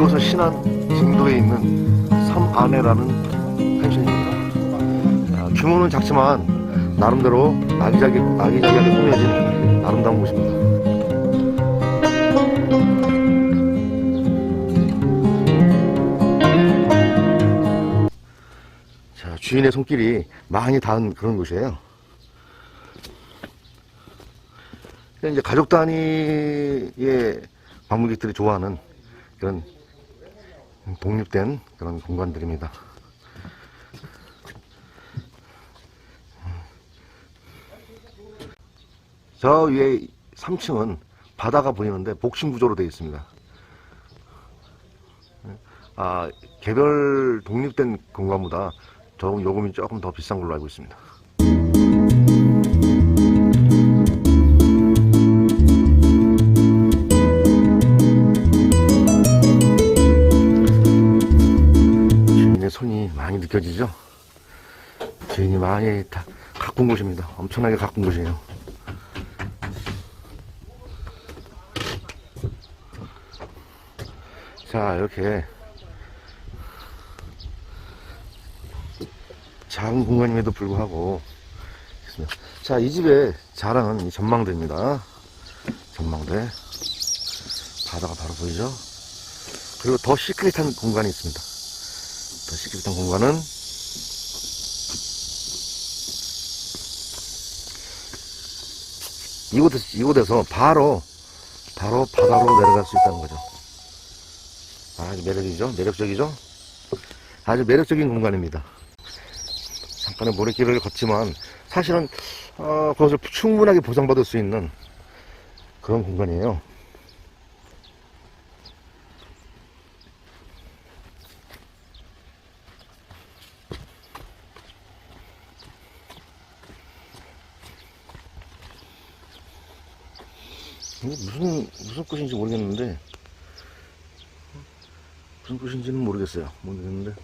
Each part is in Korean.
이곳은 신안 진도에 있는 섬안해라는 펜션입니다. 아, 규모는 작지만 나름대로 아기자기, 아기자기하게 꾸며진 아름다운 곳입니다. 자, 주인의 손길이 많이 닿은 그런 곳이에요. 이제 가족 단위의 방문객들이 좋아하는 그런 독립된 그런 공간들입니다. 저 위에 3층은 바다가 보이는데 복층 구조로 되어 있습니다. 아, 개별 독립된 공간보다 조금 요금이 조금 더 비싼 걸로 알고 있습니다. 많이 느껴지죠? 주인이 많이 다 가꾼 곳입니다. 엄청나게 가꾼 곳이에요. 자, 이렇게 작은 공간임에도 불구하고. 자, 이 집의 자랑은 이 전망대입니다. 전망대. 바다가 바로 보이죠? 그리고 더 시크릿한 공간이 있습니다. 더 시크릿한 공간은 이곳에서, 이곳에서 바로, 바로 바다로 내려갈 수 있다는 거죠. 아주 매력이죠? 매력적이죠? 아주 매력적인 공간입니다. 잠깐의 모래길을 걷지만 사실은 어, 그것을 충분하게 보상받을 수 있는 그런 공간이에요. 무슨 무슨 꽃인지 모르겠는데 무슨 꽃인지는 모르겠어요. 모르겠는데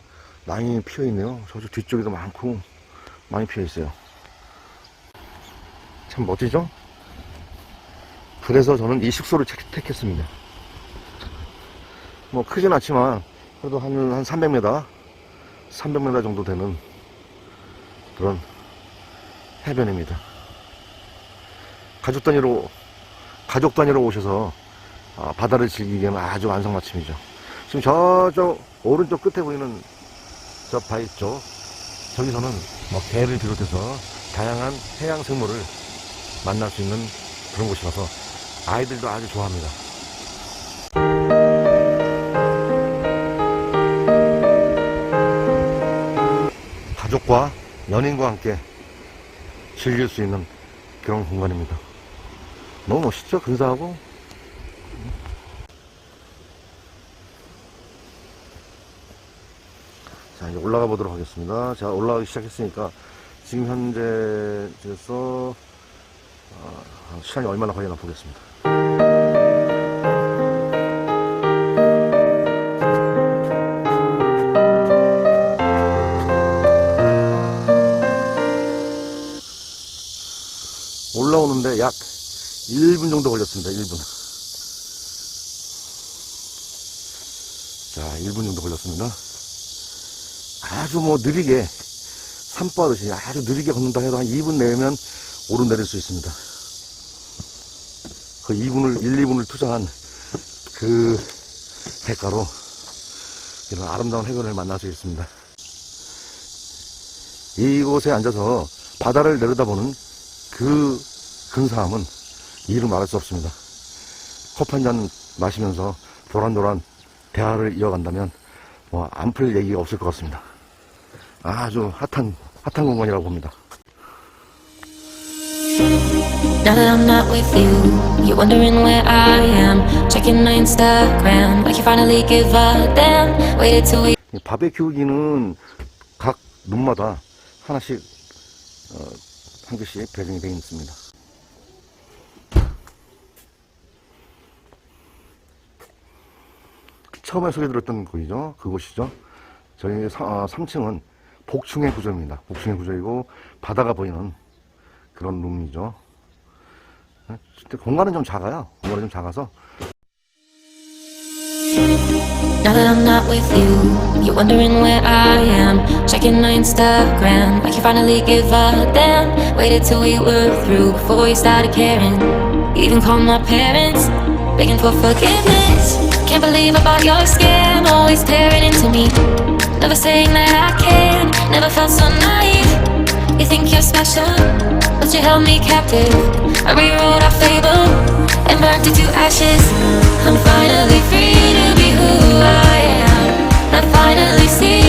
많이 피어 있네요. 저쪽 뒤쪽에도 많고 많이 피어 있어요. 참 멋지죠? 그래서 저는 이 숙소를 택- 택했습니다. 뭐 크진 않지만 그래도 한, 한 300m, 300m 정도 되는 그런 해변입니다. 가족 단위로 가족 단위로 오셔서 아, 바다를 즐기기에는 아주 안성맞춤이죠. 지금 저쪽 오른쪽 끝에 보이는 저 바위 쪽 저기서는 뭐 개를 비롯해서 다양한 해양 생물을 만날 수 있는 그런 곳이라서 아이들도 아주 좋아합니다. 가족과 연인과 함께 즐길 수 있는 그런 공간입니다. 너무 멋있죠? 근사하고. 자, 이제 올라가 보도록 하겠습니다. 자, 올라가기 시작했으니까 지금 현재 에서 어, 시간이 얼마나 걸리나 보겠습니다. 올라오는데 약 1분 정도 걸렸습니다. 1분. 자, 1분 정도 걸렸습니다. 아주 뭐 느리게 산바듯이 아주 느리게 걷는다 해도 한 2분 내면 오르내릴 수 있습니다. 그 2분을 1, 2분을 투자한 그 대가로 이런 아름다운 해변을 만날 수 있습니다. 이곳에 앉아서 바다를 내려다보는 그 근사함은 이루 말할 수 없습니다. 커피 한 잔 마시면서 도란도란 대화를 이어간다면 뭐 안 풀 얘기가 없을 것 같습니다. 아주 핫한 핫한 공간이라고 봅니다. Now that I'm not with you, you're wondering where I am. Checking my Instagram, like you finally give a damn. Waited till we 이 바베큐기는 각 룸마다 하나씩 어, 한 개씩 배정이 되어 있습니다. 처음에 소개드렸던 곳이죠. 그곳이죠. 저희 3층은 복층의 구조입니다. 복층의 구조이고 바다가 보이는 그런 룸이죠. 네, 공간은 좀 작아요. 공간은 좀 작아서 Now that I'm not with you, you're wondering where I am. Checking my Instagram, like you finally give a damn. Waited till we were through before you started caring. You even called my parents, begging for forgiveness. Can't believe about your scam, always tearing into me. Never saying that I can, never felt so naive. You think you're special, but you held me captive. I rewrote our fable and burnt it to ashes. I'm finally free to be who I am. I finally see